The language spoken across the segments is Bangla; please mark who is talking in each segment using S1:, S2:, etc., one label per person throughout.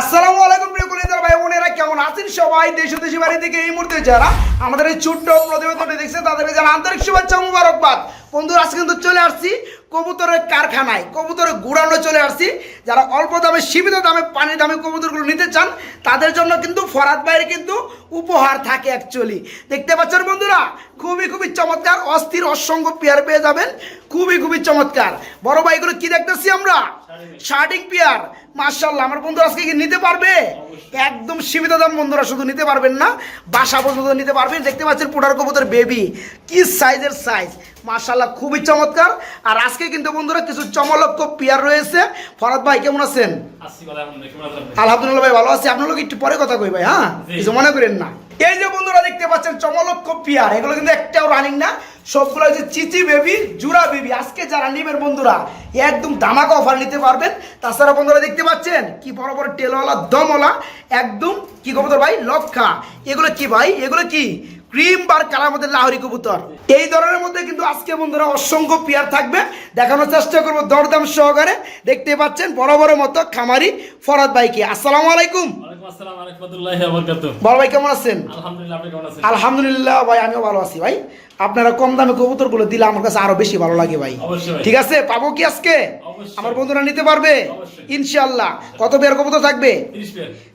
S1: আসসালামু আলাইকুম প্রিয় কলিজার ভাই বোনেরা, কেমন আছেন সবাই? দেশ দেশি বাড়ি থেকে এই মুহূর্তে যারা আমাদের এই ছোট্ট প্রতিবেদনটি দেখছেন তাদেরকে জানা আন্তরিক শুভেচ্ছা মুবারকবাদ। বন্ধু আজকে কিন্তু চলে আসছি কবুতরের কারখানায়, কবুতরের গুড়ানো চলে আসছি। যারা অল্প দামে, সীমিত দামে, পানির দামে কবুতরগুলো নিতে চান, তাদের জন্য কিন্তু ফরাদ বাইরে কিন্তু উপহার থাকে অ্যাকচুয়ালি দেখতে পাচ্ছেন বন্ধুরা, খুবই খুবই চমৎকার, অস্থির, অসংখ্য পেয়ার পেয়ে যাবেন। খুবই খুবই চমৎকার। বড় ভাইগুলো কি দেখতেছি আমরা? শার্টিং পেয়ার মার্শাল্লাহ আমার বন্ধুরা আজকে কি নিতে পারবে? একদম সীমিত দাম বন্ধুরা শুধু নিতে পারবেন না বাসা পর্যন্ত নিতে পারবেন। দেখতে পাচ্ছেন পুটার কবুতর বেবি কি সাইজের সাইজ? মার্শাল্লাহ খুবই চমৎকার। আর আজকে কিন্তু বন্ধুরা কিছু চমলক্ষ পেয়ার রয়েছে। ফরাদ ভাই কেমন আছেন? আলহামদুলিল্লাহ ভাই ভালো আছি। আপনার লোক একটু পরে কথা কই ভাই হ্যাঁ? কিছু মনে করেন না। এই যে বন্ধুরা দেখতে পাচ্ছেন চমলক্ষ পিয়ার, এগুলো কিন্তু একটাও রানিং না, সবগুলো হচ্ছে চিচি বেবি জুরা বেবি আজকে যারা নিবেন বন্ধুরা একদম ধামাকা অফার নিতে পারবেন। তাছাড়া বন্ধুরা দেখতে পাচ্ছেন, কি বড় বড় টেলওয়ালা দমওয়ালা একদম, কি কবুতর ভাই? লক্ষা। এগুলো কি ভাই? এগুলো কি? ক্রিম বার কালার মধ্যে লাহরি কবুতর। এই ধরনের মধ্যে কিন্তু আজকে বন্ধুরা অসংখ্য পেয়ার থাকবে। দেখানোর চেষ্টা করব দরদাম সহকারে। দেখতে পাচ্ছেন, বড় বড় মতো খামারি ফরাদ ভাইকে। আসসালামু আলাইকুম। বড় ভাই কেমন আছেন?
S2: আলহামদুলিল্লাহ
S1: ভাই আমিও ভালো আছি ভাই। আপনারা কম দামে কবুতরগুলো দিলে আমার কাছে আরও বেশি ভালো লাগে ভাই। ঠিক আছে? পাবো কি আজকে। আমার বন্ধুরা নিতে পারবে?
S2: অবশ্যই।
S1: ইনশাআল্লাহ। কত পেয়ার কবুতর থাকবে?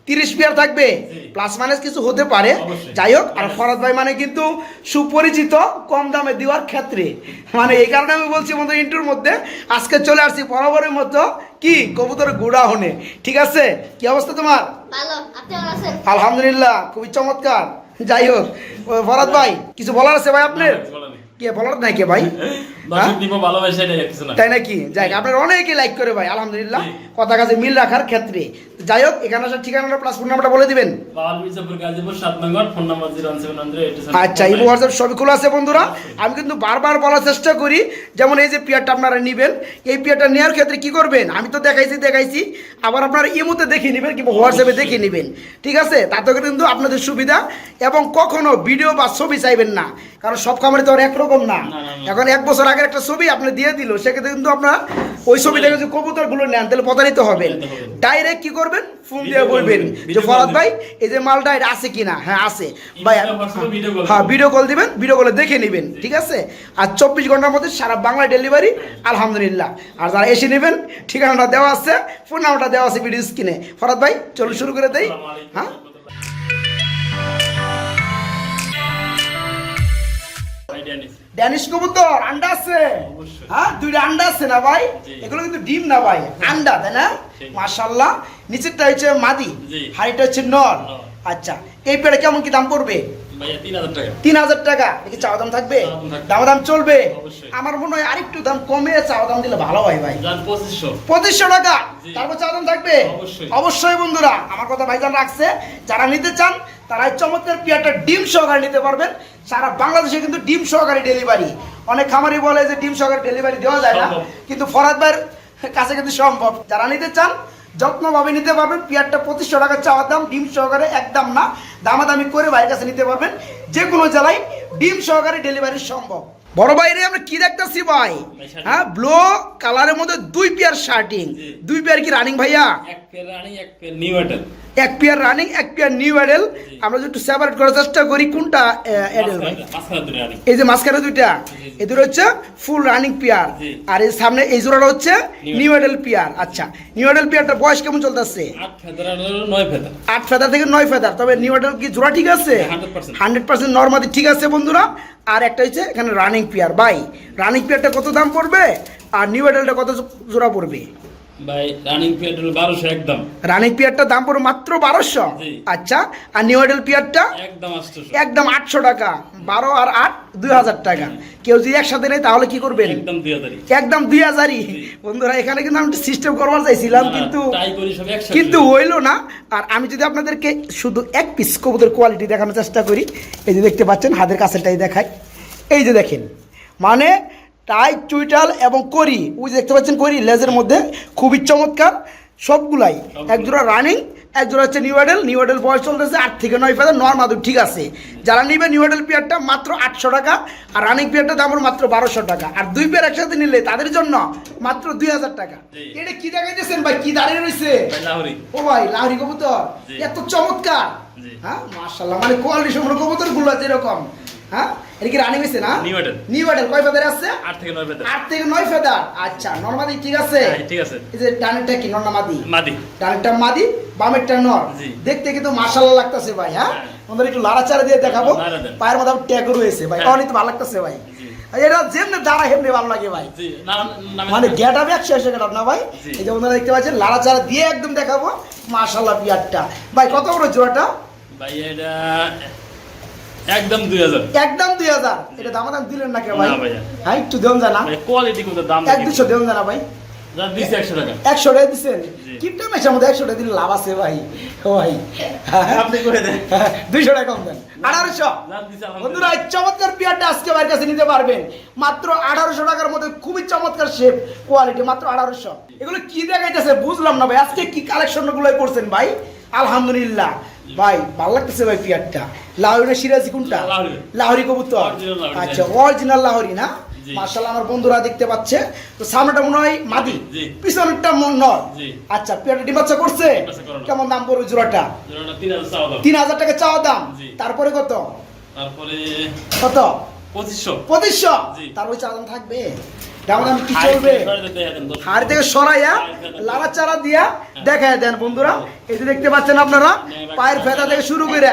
S1: তিরিশ পেয়ার থাকবে? প্লাস মাইনাস কিছু হতে পারে। যাই হোক আর ফরাদ ভাই মানে কিন্তু সুপরিচিত কম দামে দেওয়ার ক্ষেত্রে। মানে এই কারণে আমি বলছি বন্ধু ইন্টুর মধ্যে আজকে চলে আসছি বরাবরের মতো কি? কবুতর গুড়া হনে ঠিক আছে? কি অবস্থা তোমার? আলহামদুলিল্লাহ খুবই চমৎকার। যাই হোক ফরাদ ভাই কিছু বলার আছে ভাই আপনার। কে বলার নাই কে ভাই?
S2: না।
S1: তাই নাকি? যাই আপনার অনেকেই লাইক করে ভাই আলহামদুলিল্লাহ। কথা কাছে মিল রাখার ক্ষেত্রে। যাই হোক এখানে আসার ঠিকানাটা প্লাস ফোন নাম্বারটা বলে দিবেন। আচ্ছা এই হোয়াটসঅ্যাপ সবই খোলা আছে বন্ধুরা। আমি কিন্তু বারবার বলার চেষ্টা করি যেমন এই যে পেয়ারটা আপনারা নেবেন এই পেয়ারটা নেওয়ার ক্ষেত্রে কি করবেন? আমি তো দেখাইছি দেখাইছি। আবার আপনারা ইমোতে দেখে নেবেন কিংবা হোয়াটসঅ্যাপে দেখে নেবেন। ঠিক আছে? তাতে কিন্তু আপনাদের সুবিধা। এবং কখনো ভিডিও বা ছবি চাইবেন না। কারণ সব খামারে তো আর একরকম না।
S2: না, না, না।
S1: এখন এক বছর আগের একটা ছবি আপনি দিয়ে দিল সেক্ষেত্রে কিন্তু আপনার ওই ছবি দেখে যদি কবুতরগুলো নেন তাহলে প্রতারিত হবেন। ডাইরেক্ট কি করবেন? ফোন দিয়ে বলবেন যে ফরাদ ভাই এই যে মালটা এটা আছে কিনা? হ্যাঁ আছে। ভাই হ্যাঁ ভিডিও কল দিবেন ভিডিও কলে দেখে নেবেন ঠিক আছে? আর চব্বিশ ঘণ্টার মধ্যে সারা বাংলা ডেলিভারি আলহামদুলিল্লাহ। আর যারা এসে নেবেন ঠিকানাটা দেওয়া আছে ফোন নাম্বারটা দেওয়া আছে ভিডিও স্ক্রিনে ফরাদ ভাই চলুন শুরু করে দেই। হ্যাঁ? ড্যানিশ কবুতর আন্ডা আছে।
S2: অবশ্যই।
S1: হ্যাঁ দুইটা আন্ডা আছে না ভাই? এগুলো কিন্তু ডিম না ভাই আন্ডা তাই না? মাশাল্লাহ নিচেরটা হচ্ছে মাদি হাড়িটা হচ্ছে নর।
S2: নর।
S1: আচ্ছা এই পেড়ে কেমন কি দাম পড়বে?
S2: ভাইয়া 3000 টাকা।
S1: তিন হাজার টাকা। দেখি চাওয়া দাম থাকবে?
S2: দাম
S1: দাম চলবে? আমার মনে হয় আরেকটু দাম কমে চাওয়া দাম দিলে ভালো হয় ভাই।
S2: জান 2500
S1: পঁচিশশো টাকা। তারপর চাওয়া দাম থাকবে?
S2: অবশ্যই।
S1: অবশ্যই বন্ধুরা আমার কথা ভাইজান রাখছে। যারা নিতে চান তারা এই চমৎকার পিয়ারটা ডিম সহকারে নিতে পারবেন। সারা বাংলাদেশে কিন্তু ডিম সহকারে ডেলিভারি। অনেক খামারি বলে যে ডিম সহকারে ডেলিভারি দেওয়া যায় না। কিন্তু ফরাদ ভাইয়ের কাছে কিন্তু সম্ভব। যারা নিতে চান যত্নভাবে নিতে পারবেন। পিয়ারটা পঁচিশশো টাকা চাওয়ার দাম ডিম সহকারে একদম না। দামাদামি করে ভাইয়ের কাছে নিতে পারবেন। যে কোনো জেলায় ডিম সহকারে ডেলিভারি সম্ভব। বড় বাইরে আমরা কি দেখতেছি ভাই?
S2: ভাই,
S1: হ্যাঁ ব্লু কালারের মধ্যে দুই পেয়ার শার্টিং। দুই পেয়ার কি রানিং ভাইয়া?
S2: এক পেয়ার রানিং এক পেয়ার নিউ
S1: অ্যাডেল আমরা একটু সেপারেট করার চেষ্টা করি কোনটা অ্যাডেল ভাই? এই যে মাঝখানে দুইটা। এই দুটো হচ্ছে ফুল রানিং পেয়ার আর এই সামনে এই জোড়াটা হচ্ছে নিউ অ্যাডেল পেয়ার আচ্ছা নিউ অ্যাডেল পেয়ারটা বয়স কেমন চলতেছে?
S2: আট ফেদার
S1: থেকে নয় ফেদার তবে নিউ অ্যাডেল কি জোড়া ঠিক আছে? হান্ড্রেড পার্সেন্ট নর্মালি ঠিক আছে বন্ধুরা। আর একটা হচ্ছে এখানে রানিং পেয়ার বাই রানিং পেয়ারটা কত দাম পড়বে? আর নিউ অ্যাডেলটা কত জোড়া পড়বে?
S2: ভাই রানিং পেয়ার হলো 1200 একদম।
S1: রানিং পেয়ারটা দাম মাত্র। আচ্ছা আর নিউ পেয়ারটা
S2: একদম 800
S1: একদম আটশো টাকা। বারো আর আট দুই হাজার টাকা। কেউ যদি একসাথে নেই তাহলে কি করবেন?
S2: একদম 2000
S1: একদম দুই হাজারই। বন্ধুরা এখানে কিন্তু আমি সিস্টেম করবার চাইছিলাম কিন্তু কিন্তু হইল না। আর আমি যদি আপনাদেরকে শুধু এক পিস কবুতর কোয়ালিটি দেখানোর চেষ্টা করি এই যে দেখতে পাচ্ছেন হাতের কাছেটাই দেখাই। এই যে দেখেন মানে টাই চুইটাল এবং করি ওই দেখতে পাচ্ছেন করি লেজের মধ্যে খুবই চমৎকার সবগুলাই। এক জোড়া রানিং এক জোড়া হচ্ছে নিউ অ্যাডেল নিউ অ্যাডেল বয়স চলতেছে আট থেকে নয় ফেদার নর মাদুর ঠিক আছে। যারা নিবে নিউ অ্যাডেল পেয়ারটা মাত্র আটশো টাকা আর রানিং পেয়ারটা দাম মাত্র বারোশো টাকা। আর দুই পেয়ার একসাথে নিলে তাদের জন্য মাত্র দুই হাজার টাকা। এটা কি দেখাইতেছেন ভাই? কি দাঁড়িয়ে রয়েছে ও ভাই লাহরি কবুতর। এত চমৎকার। হ্যাঁ মাশাল্লাহ মানে কোয়ালিটি সম্পূর্ণ কবুতরগুলো যেরকম। হ্যাঁ? এটা কি রানিং হয়েছে না। নিউ অ্যাডেল কয় ফেদার আছে?
S2: আট থেকে নয় ফেদার
S1: আট থেকে নয় ফেদার আচ্ছা নর্মালি ঠিক আছে?
S2: হ্যাঁ, ঠিক আছে।
S1: এই যে ডানেরটা কি নর্নামাদি
S2: মাদি?
S1: ডানেরটা মাদি বামেরটা নর। দেখতে কিন্তু মাশাআল্লাহ লাগতেছে ভাই হ্যাঁ?
S2: হ্যাঁ।
S1: আমাদের একটু লাড়াচাড়া দিয়ে দেখাবো। পায়ের মধ্যে ট্যাগও রয়েছে ভাই।
S2: হ্যাঁ।
S1: অনেক ভালো লাগতেছে ভাই। এটা যেমনি দাঁড়া হেমনি ভালো লাগে ভাই। মানে গেট আপ একশো গেট না ভাই? এই যে ওনারা দেখতে পাচ্ছেন লাড়াচাড়া দিয়ে একদম দেখাবো। মাশাআল্লাহ পিয়ারটা ভাই কত বড় জোড়াটা?
S2: ভাই এটা একদম দুই হাজার।
S1: একদম দুই হাজার। এটা দাম দাম দিলেন না কে ভাই?
S2: না ভাইয়া।
S1: হ্যাঁ একটু দেন জানা।
S2: ভাই কোয়ালিটি কত দাম
S1: এক দুশো দেন জানা ভাই।
S2: যা দিছি একশো টাকা।
S1: একশো টাকা দিচ্ছেন কিপটা মেশার মধ্যে একশো টাকা দিলে লাভ আছে ভাই। ও ভাই।
S2: আপনি করে দেন।
S1: দুইশো টাকা কম দেন। আঠারোশো।
S2: যা দিছি
S1: বন্ধুরা এই চমৎকার পিয়ারটা আজকে বাইরের কাছে নিতে পারবেন। মাত্র আঠারোশো টাকার মধ্যে খুবই চমৎকার শেপ কোয়ালিটি মাত্র আঠারোশো। এগুলো কি দেখাইতেছে বুঝলাম না ভাই। আজকে কি কালেকশনগুলো করছেন ভাই? আলহামদুলিল্লাহ। ভাই ভালো লাগতেছে ভাই পিয়ারটা। লাহরি না সিরাজি কোনটা?
S2: লাহরি
S1: কবুতর। আচ্ছা অরিজিনাল লাহরি না। মার্শাল্লাহ আমার বন্ধুরা দেখতে পাচ্ছে। তো সামনেটা মনে হয় মাদি। পিছনেরটা মন নর। আচ্ছা পিয়ারটা ডিম বাচ্চা করছে। কেমন দাম পড়বে জোড়াটা?
S2: তিন হাজার চাওয়া
S1: টাকা চাওয়া দাম। তারপরে কত?
S2: তারপরে
S1: কত?
S2: পঁচিশশো।
S1: পঁচিশশো। তারপরে চার দাম থাকবে? কি চলবে? হাড়ি থেকে সরাইয়া লাড়া চারা দিয়া দেখায় দেন বন্ধুরা। এই যে দেখতে পাচ্ছেন আপনারা পায়ের ফেতা থেকে শুরু করে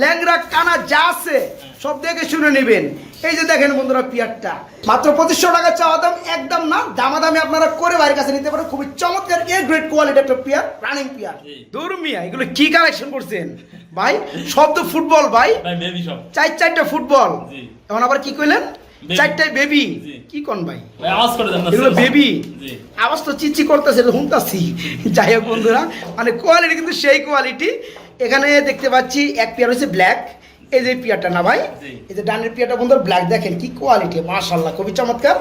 S1: ল্যাংরা কানা যা আছে সব দেখে শুনে নেবেন। এই যে দেখেন বন্ধুরা পিয়ারটা। মাত্র পঁচিশশো টাকা চাওয়া দাম একদম না দামাদামি আপনারা করে বাড়ির কাছে নিতে পারেন। খুবই চমৎকার এ গ্রেট কোয়ালিটি একটা পিয়ার রানিং পিয়ার। এগুলো কি কালেকশন করছেন? ভাই সব তো ফুটবল ভাই। চার চারটা ফুটবল এখন আবার কি কইলেন। চারটাই বেবি। কি কোন ভাই?
S2: আওয়াজ করে দেন
S1: এগুলো বেবি। আওয়াজ তো চিচি করতেছে শুনতাছি। যাই হোক বন্ধুরা মানে কোয়ালিটি কিন্তু সেই কোয়ালিটি এখানে দেখতে পাচ্ছি এক পেয়ার হচ্ছে ব্ল্যাক এই যে পিয়ারটা না ভাই? এই যে ডানের পিয়ারটা বন্ধুরা ব্ল্যাক দেখেন কি কোয়ালিটি মাশাল্লাহ খুবই চমৎকার।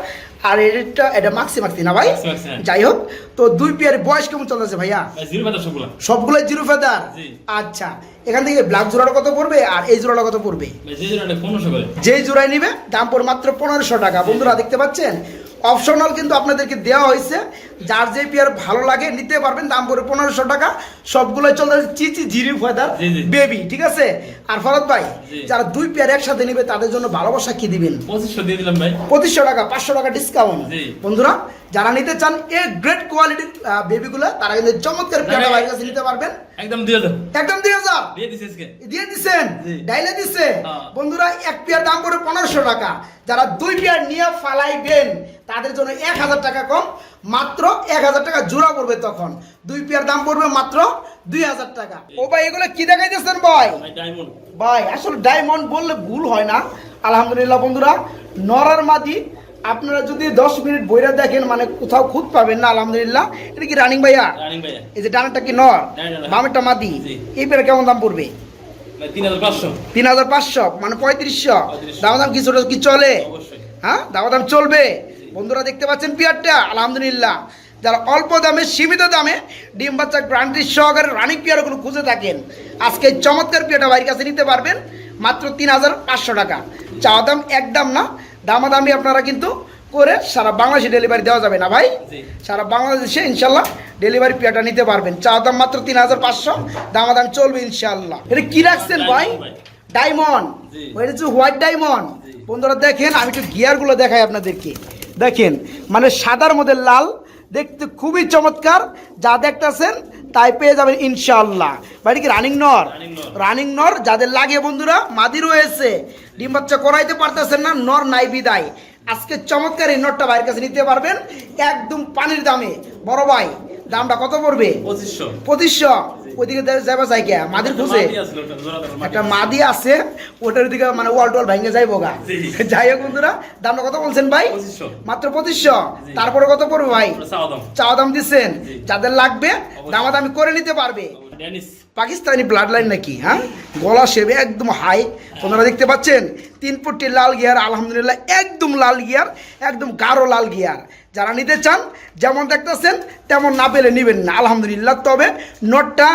S1: আর এটা এটা মাক্সি মাক্সি না ভাই?
S2: হ্যাঁ।
S1: যাই হোক তো দুই পেয়ার বয়স কেমন চলতেছে ভাইয়া?
S2: সবগুলো।
S1: Zero feather? আচ্ছা এখান থেকে ব্ল্যাক জোড়াটা কত পড়বে আর এই জোড়াটা কত পড়বে? যেই জোড়ায় নিবে দাম পড়ে মাত্র পনেরোশো টাকা। বন্ধুরা দেখতে পাচ্ছেন? অপশনাল কিন্তু আপনাদেরকে দেওয়া হয়েছে। যার যে পেয়ার ভালো লাগে নিতে পারবেন। দাম করে পনেরোশো টাকা। সবগুলো চলতে চিচি জিরি ফেদার। বেবি ঠিক আছে? আর ফরত ভাই যারা দুই পেয়ার একসাথে নিবে তাদের জন্য ভালোবাসা কি দিবেন?
S2: পঁচিশশো দিয়ে দিলাম ভাই।
S1: পঁচিশশো টাকা পাঁচশো টাকা ডিসকাউন্ট বন্ধুরা যারা নিতে চান এ গ্রেট কোয়ালিটির বেবিগুলো তারা কিন্তু চমৎকার পেয়ারটা কাছে নিতে পারবেন।
S2: একদম দুই হাজার
S1: একদম দুই হাজার
S2: দিয়ে দিছি
S1: দিয়ে দিচ্ছেন ডাইলে দিচ্ছে
S2: হ্যাঁ।
S1: বন্ধুরা এক পেয়ার দাম করে পনেরোশো টাকা। যারা দুই পেয়ার নিয়ে ফালাইবেন তাদের জন্য এক হাজার টাকা কম মাত্র এক হাজার টাকা জোড়া পড়বে তখন। দুই পেয়ার দাম পড়বে মাত্র দুই হাজার টাকা। ও ভাই এগুলো কি দেখাইতেছেন ভাই? ভাই আসলে ডায়মন্ড বললে ভুল হয় না। আলহামদুলিল্লাহ বন্ধুরা নরার মাদি আপনারা যদি দশ মিনিট বইরা দেখেন মানে কোথাও খুঁত পাবেন না আলহামদুলিল্লাহ। এটা কি রানিং ভাইয়া? এই যে ডানাটা কি নর? বামেরটা মাদি। এই পেয়ার কেমন দাম পড়বে?
S2: তিন হাজার পাঁচশো।
S1: তিন হাজার পাঁচশো মানে পঁয়ত্রিশশো। দাম দাম কি কি চলে? হ্যাঁ দাম দাম চলবে। বন্ধুরা দেখতে পাচ্ছেন পিয়ারটা আলহামদুলিল্লাহ। যারা অল্প দামে সীমিত দামে ডিম বাচ্চা গ্রান্টির সহকারে রানিং পিয়ার কোনো খুঁজে থাকেন। আজকে চমৎকার পিয়ারটা বাড়ির কাছে নিতে পারবেন মাত্র তিন হাজার পাঁচশো টাকা। চাওয়া দাম একদম না দামাদামি আপনারা কিন্তু করে সারা বাংলাদেশে ডেলিভারি দেওয়া যাবে না ভাই। সারা বাংলাদেশে ইনশাল্লাহ ডেলিভারি পিয়াটা নিতে পারবেন। চাওয়া দাম মাত্র তিন হাজার পাঁচশো দামাদাম চলবে ইনশাল্লাহ। এটা কি রাখছেন ভাই? ডায়মন্ড
S2: জি।
S1: ওইটা হচ্ছে হোয়াইট ডায়মন্ড বন্ধুরা দেখেন আমি একটু গিয়ারগুলো দেখাই আপনাদেরকে। দেখেন মানে সাদার মধ্যে লাল দেখতে খুবই চমৎকার। যা দেখতেছেন তাই পেয়ে যাবেন ইনশাল্লাহ বাড়ি কি রানিং নর। রানিং নর। যাদের লাগে বন্ধুরা মাদি রয়েছে। ডিম বাচ্চা করাইতে পারতেছেন না নর নাই বিদায়। আজকে চমৎকার এই নটটা বাইরের কাছে নিতে পারবেন একদম পানির দামে। বড় ভাই দামটা কত পড়বে?
S2: পঁচিশশো।
S1: ওইদিকে যাবা চাই কে মাদির খুঁজে। একটা মাদি আছে ওটার দিকে মানে ওয়াল টোয়াল ভেঙে যাইবো গা। যাই হোক বন্ধুরা দামটা কত বলছেন ভাই? মাত্র পঁচিশশো। তারপরে কত পড়বে ভাই?
S2: চাওয়া দাম।
S1: দিচ্ছেন? যাদের লাগবে দামাদামি করে নিতে পারবে। পাকিস্তানি ব্লাড লাইন নাকি হ্যাঁ? গলা সেবে একদম হাই আপনারা দেখতে পাচ্ছেন তিন ফুটটি লাল গিয়ার আলহামদুলিল্লাহ একদম লাল গিয়ার একদম গাঢ় লাল গিয়ার যারা নিতে চান যেমন দেখতেছেন তেমন না পেলে নেবেন না। আলহামদুলিল্লাহ তবে নোটটা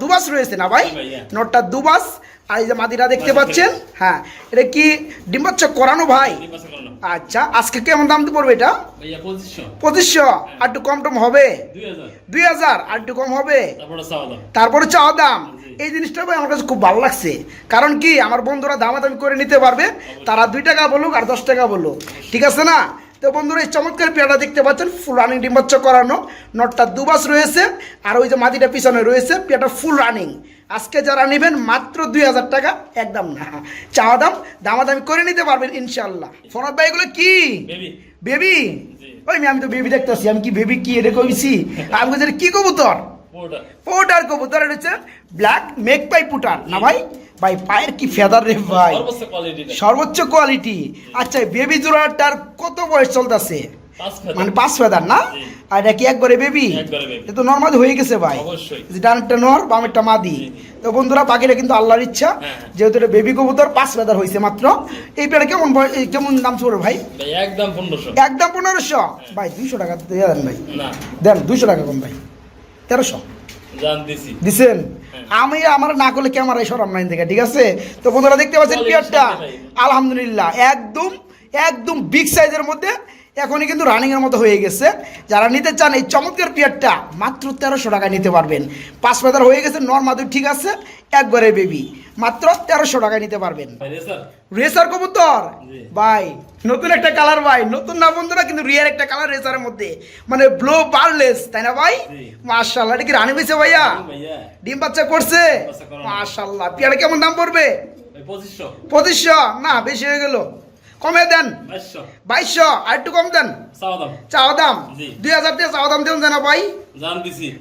S1: দুবাস রয়েছে না ভাই?
S2: হ্যাঁ।
S1: নোটটা দুবাস। আর এই যে মাদিরা দেখতে পাচ্ছেন হ্যাঁ এটা কি ডিম্বাচ্ছ করানো ভাই?
S2: করানো।
S1: আচ্ছা আজকে কেমন দাম পড়বে এটা?
S2: পঁচিশশো।
S1: পঁচিশশো। আর একটু কম টম হবে?
S2: দুই হাজার।
S1: আর একটু কম হবে?
S2: তারপরে চাওয়া দাম।
S1: এই জিনিসটা ভাই আমার কাছে খুব ভালো লাগছে। কারণ কি আমার বন্ধুরা দামাদামি করে নিতে পারবে। তারা দুই টাকা বলুক আর দশ টাকা বলুক। ঠিক আছে না? তো বন্ধুরা এই চমৎকার পেয়ারা দেখতে পাচ্ছেন ফুল রানিং ডিম্বাচ্ছ করানো নটটা দুবাস রয়েছে আর ওই যে মাটিটা পিছনে রয়েছে পেয়ারটা ফুল রানিং আজকে যারা নেবেন মাত্র দুই হাজার টাকা একদম না চাওয়া দাম দামাদামি করে নিতে পারবেন ইনশাল্লাহ ফোনার ভাই এগুলো কি?
S2: বেবি।
S1: ওই আমি তো বেবি দেখতে পাচ্ছি আমি কি বেবি কি এটা কইছি? আমি কি কবুতর?
S2: পোটা
S1: পোটার কবুতর এটা হচ্ছে ব্ল্যাক মেক পাই পুটার। না ভাই? ভাই পায়ের কি ফেদার রে ভাই?
S2: সর্বোচ্চ কোয়ালিটি
S1: আচ্ছা বেবি জোড়াটার কত বয়স চলতেছে? মানে পাঁচ ফেদার না? আর এটা কি একবারে বেবি এটা তো নর্মালি হয়ে গেছে ভাই। ডানটা নর বামেরটা মাদি। তো বন্ধুরা পাখিটা কিন্তু আল্লাহর ইচ্ছা।
S2: হ্যাঁ।
S1: যেহেতু এটা বেবি কবুতর পাঁচ ফেদার হয়েছে মাত্র। এই পেয়ারা কেমন কেমন দাম চলবে ভাই?
S2: ভাই একদম পনেরোশো।
S1: একদম পনেরোশো? ভাই দুইশো টাকা দেন ভাই।
S2: না।
S1: দেন দুইশো টাকা কম ভাই। তেরোশো? দিছেন?
S2: হ্যাঁ।
S1: আমি আমার না করলে ক্যামেরা সরাম অনলাইন থেকে? ঠিক আছে? তো বন্ধুরা দেখতে পাচ্ছেন পিয়ারটা? আলহামদুলিল্লাহ একদম একদম বিগ সাইজের মধ্যে এখনই কিন্তু রানিংয়ের মতো হয়ে গেছে। যারা নিতে চান এই চমৎকার পিয়ারটা মাত্র তেরোশো টাকায় নিতে পারবেন। পাঁচ পাতার হয়ে গেছে নর্মাদুর ঠিক আছে একবারে বেবি মাত্র তেরোশো টাকায় নিতে পারবেন।
S2: রেসার
S1: কবুতর। ভাই নতুন একটা কালার ভাই নতুন না বন্ধুরা কিন্তু রিয়ার একটা কালার রেসারের মধ্যে। মানে ব্লো বারলেস তাই না ভাই। মার্শাল্লাহ এটা কি রানি হয়েছে ভাইয়া? ডিম বাচ্চা করছে। মাশাল্লাহ পেয়ারা কেমন দাম পড়বে?
S2: পঁচিশশো।
S1: পঁচিশশো? না বেশি হয়ে গেল। কমে দেন।
S2: বাইশশো।
S1: আর একটু কম দেন।
S2: চাওয়া দাম।
S1: দুই হাজার দিয়ে চাওয়া দাম দেন না ভাই।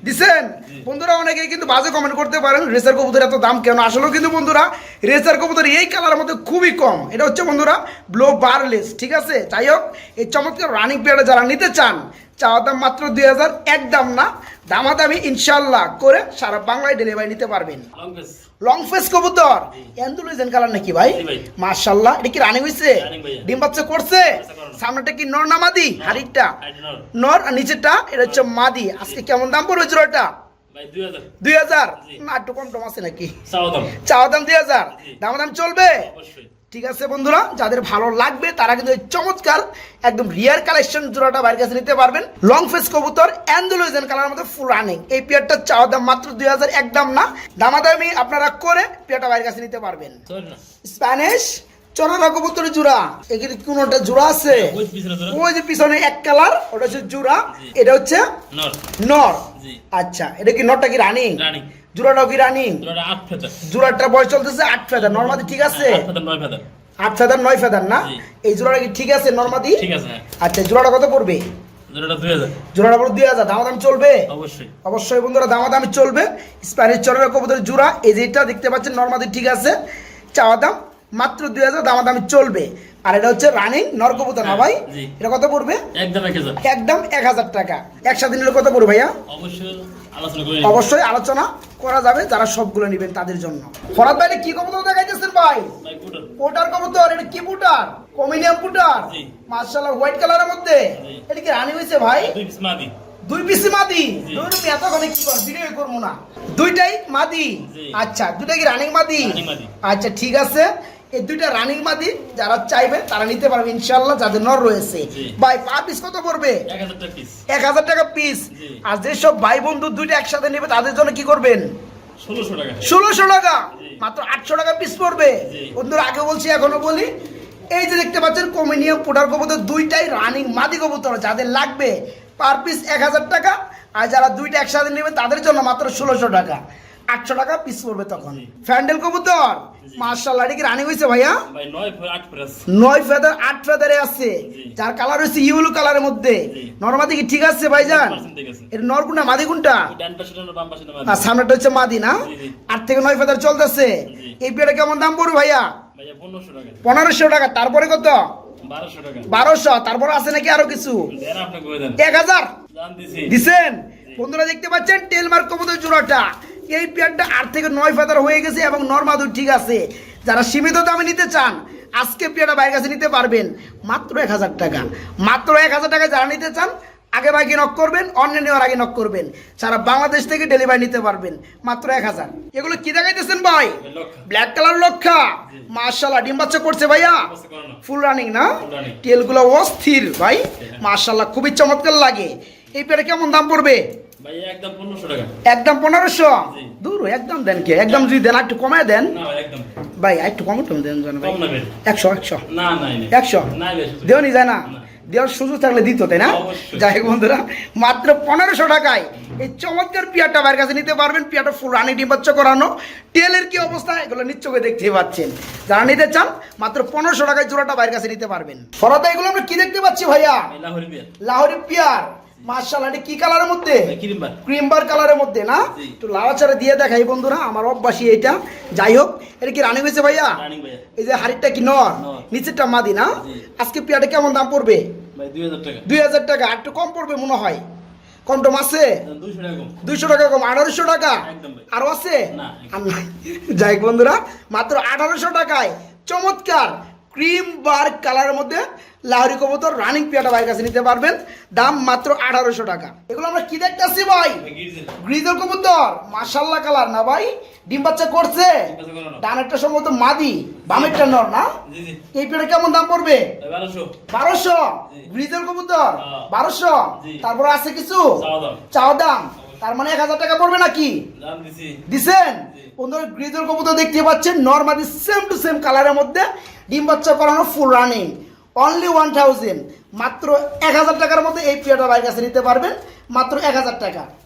S1: দিছেন? বন্ধুরা অনেকে কিন্তু বাজে কমেন্ট করতে পারেন রেসার কবুতর এত দাম কেন? আসলেও কিন্তু বন্ধুরা রেসার কবুতর এই কালারের মধ্যে খুবই কম। এটা হচ্ছে বন্ধুরা ব্লো বারলেস ঠিক আছে? যাই হোক এই চমৎকার রানিং পেয়ারটা যারা নিতে চান চাওয়া দাম মাত্র দুই হাজার এক দাম না। দামাদামি ইনশাল্লাহ করে সারা বাংলায় ডেলিভারি নিতে পারবেন।
S2: লং
S1: ফেস কবুতর। এন্ডুলিজেন কালার নাকি ভাই? মাশাআল্লাহ। এটা কি রানিং হইছে? ডিম বাচ্চা করছে? সামনেটা কি নর না মাদি? হাড়িটা
S2: নর।
S1: আর নিচেটা এটা হচ্ছে মাদি। আজকে কেমন দাম পড়বে জোড়াটা
S2: ভাই দুই হাজার।
S1: না একটু কম টম আছে নাকি?
S2: চাওয়া দাম।
S1: দাম দুই হাজার। দাম দাম চলবে?
S2: অবশ্যই।
S1: ঠিক আছে বন্ধুরা যাদের ভালো লাগবে তারা কিন্তু এই চমৎকার একদম রিয়ার কালেকশন জোড়াটা বাইরের কাছে নিতে পারবেন। লং ফেস কবুতর অ্যান্ডোলোজেন কালার মধ্যে ফুল রানিং এই পেয়ারটা চাওয়া দাম মাত্র দুই হাজার একদম না। দামাদামি আপনারা করে পেয়ারটা বাইরের কাছে নিতে পারবেন। স্প্যানিশ চরনা কবুতরের জোড়া। এখানে কোনোটা জোড়া আছে?
S2: ওই
S1: যে পিছনে এক কালার ওটা হচ্ছে জোড়া। এটা হচ্ছে
S2: নর।
S1: আচ্ছা এটা কি নরটা কি রানিং
S2: রানিং
S1: জোড়াটাও কি রানিং? জোড়াটার বয়স চলতেছে আট ফেদার। নর্মাদি ঠিক আছে?
S2: আট ফেদার নয় ফেদার।
S1: না? এই জোড়াটা কি ঠিক আছে নর্মাদি?
S2: ঠিক আছে হ্যাঁ।
S1: আচ্ছা জোড়াটা কত পড়বে?
S2: জোড়াটা দুই হাজার।
S1: জোড়াটা পড়বে দুই হাজার। দামাদাম চলবে?
S2: অবশ্যই।
S1: অবশ্যই বন্ধুরা দামাদামি চলবে। স্প্যানিশ জোড়া। এই যেটা দেখতে পাচ্ছেন ঠিক আছে। চাওয়া দাম মাত্র দুই হাজার দামাদামি চলবে। আর এটা হচ্ছে রানিং নর কবুতর না ভাই? এটা কত পড়বে?
S2: একদম এক হাজার।
S1: একদম এক হাজার টাকা। একসাথে নিলে কত পড়বে ভাইয়া?
S2: অবশ্যই
S1: অবশ্যই আলোচনা করা যাবে যারা সবগুলো নেবেন তাদের জন্য। ফরাদ ভাই কি কবুতর দেখাইতেছেন ভাই?
S2: পোটার
S1: কবুতর। এটা কি পুটার কমিনিয়াম পুটার। মার্শাল্লাহ হোয়াইট কালারের মধ্যে? এটা কি রানি হয়েছে ভাই?
S2: দুই পিস মাদি।
S1: দুই এতক্ষণে কি কর ভিডিও করব না। দুইটাই মাদি? আচ্ছা দুইটা কি রানিং মাদি। আচ্ছা ঠিক আছে। এই দুইটা রানিং মাদি যারা চাইবে তারা নিতে পারবে ইনশাল্লাহ যাদের নর রয়েছে। ভাই পার পিস কত পড়বে?
S2: এক হাজার টাকা পিস।
S1: আর যেসব ভাই বন্ধু দুইটা একসাথে নেবে তাদের জন্য কি করবেন?
S2: ষোলোশো টাকা।
S1: মাত্র আটশো টাকা পিস পড়বে। বন্ধুরা আগে বলছি এখনও বলি। এই যে দেখতে পাচ্ছেন কমিনিয়াম পোটার কবুতর দুইটাই রানিং মাদি কবুতর যাদের লাগবে। পার পিস এক হাজার টাকা আর যারা দুইটা একসাথে নেবে তাদের জন্য মাত্র ষোলোশো টাকা। আটশো টাকা পিস পড়বে তখন। ফ্যান্ডেল কবুতর?
S2: জি।
S1: মার্শাল্লাহ এটা কি রানিং হয়েছে ভাইয়া?
S2: নয়
S1: ফেদার আট ফেদারে আছে। যার কালার হচ্ছে ইউলো কালারের মধ্যে। নর্মাদি কি ঠিক আছে ভাইজান?
S2: আছে।
S1: এটা নরকুন্ডা মাদি কোনটা আর সামনেটা হচ্ছে মাদি না। আট থেকে নয় ফেদার চলতেছে। এই পেয়ারা কেমন দাম পড়বে ভাইয়া?
S2: পনেরোশো টাকা।
S1: তারপরে কত?
S2: বারোশো
S1: তারপরে আছে নাকি আরও কিছু? এক হাজার? দিছেন? বন্ধুরা দেখতে পাচ্ছেন টেলমার্ক কবুতর জোড়াটা। এই পেয়ারটা আট থেকে নয় ফেদার হয়ে গেছে এবং নর্মাদুর ঠিক আছে। যারা সীমিত দামে নিতে চান আজকে পেয়ারা বাইরের কাছে নিতে পারবেন। মাত্র এক হাজার টাকা। মাত্র এক হাজার টাকা যারা নিতে চান আগে বাকি নক করবেন অন্য নেওয়ার আগে নক করবেন। সারা বাংলাদেশ থেকে ডেলিভারি নিতে পারবেন। মাত্র এক হাজার। এগুলো কি দেখাইতেছেন ভাই? ব্ল্যাক কালার লক্ষা। মার্শাল্লাহ ডিম বাচ্চা করছে ভাইয়া। ফুল রানিং না?
S2: Running.
S1: অস্থির ভাই। মার্শাল্লাহ খুবই চমৎকার লাগে। এই পেয়ারা কেমন দাম পড়বে?
S2: একদম পনেরোশো
S1: একদম দূর একদম দেন কে? একদম যদি দেন একটু কমায় দেন।
S2: ভাই
S1: একটু কম টম দেন ভাই। একশো একশো?
S2: না নাই নাই
S1: একশো?
S2: নাই ভাই শুধু।
S1: দেওয়ানি যায় না?
S2: না।
S1: দেওয়ার সুযোগ থাকলে দিত তাই না? যাই হোক বন্ধুরা মাত্র পনেরোশো টাকায় এই চমৎকার পিয়াটা বাইরের কাছে নিতে পারবেন। পিয়াটা ফুল রানি ডিম বাচ্চা করানো। তেলের কি অবস্থা? এগুলো নিশ্চয়ই দেখতে পাচ্ছেন। যারা নিতে চান মাত্র পনেরোশো টাকায় জোড়াটা বাইরের কাছে নিতে পারবেন। ফরাদা এগুলো আমরা কি দেখতে পাচ্ছি ভাইয়া?
S2: লাহোরি
S1: পিয়ার। মার্শাল্লাহ এটা কি কালারের মধ্যে?
S2: ভাই ক্রিম বার
S1: ক্রিম বার কালারের মধ্যে না। একটু লাড়াচাড়া দিয়ে দেখাই বন্ধুরা আমার অভ্যাসী এটা যাই হোক এটা কি রানিং হয়েছে ভাইয়া? এই যে হাড়িটা কি নর। নিচেরটা মাদি না? আজকে পেয়ারটা কেমন দাম পড়বে?
S2: দুই হাজার টাকা।
S1: আর একটু কম পড়বে মনে হয়। কম টম আছে?
S2: দুইশো টাকা কম।
S1: আঠারোশো টাকা? আরও আছে? যাই হোক বন্ধুরা মাত্র আঠারোশো টাকায় চমৎকার ক্রিম বার কালারের মধ্যে লাহরি কবুতর রানিং পেয়াটা বাইরের কাছে নিতে পারবেন। দাম মাত্র আঠারোশো টাকা। এগুলো আমরা কি দেখতেছি ভাই?
S2: গির্জেল।
S1: কবুতর। মাশাল্লাহ কালার না ভাই? ডিম বাচ্চা করছে? ডানেরটা সম্ভবত মাদি বামেরটা নর না? এই পেয়ারা কেমন দাম পড়বে?
S2: বারোশো।
S1: গ্রিজেল কবুতর?
S2: হ্যাঁ।
S1: বারোশো? তারপর আছে কিছু?
S2: চাওয়া
S1: চাও দাম? তার মানে এক হাজার টাকা পড়বে নাকি? দিছেন। বন্ধুরা গ্রিজেল কবুতর দেখতে পাচ্ছেন নর্মালি সেম টু সেম কালারের মধ্যে ডিম বাচ্চা করানো full running only one thousand মাত্র এক হাজার টাকার মধ্যে এই পেয়ারটা বাইর কাছে নিতে পারবেন মাত্র এক হাজার টাকা।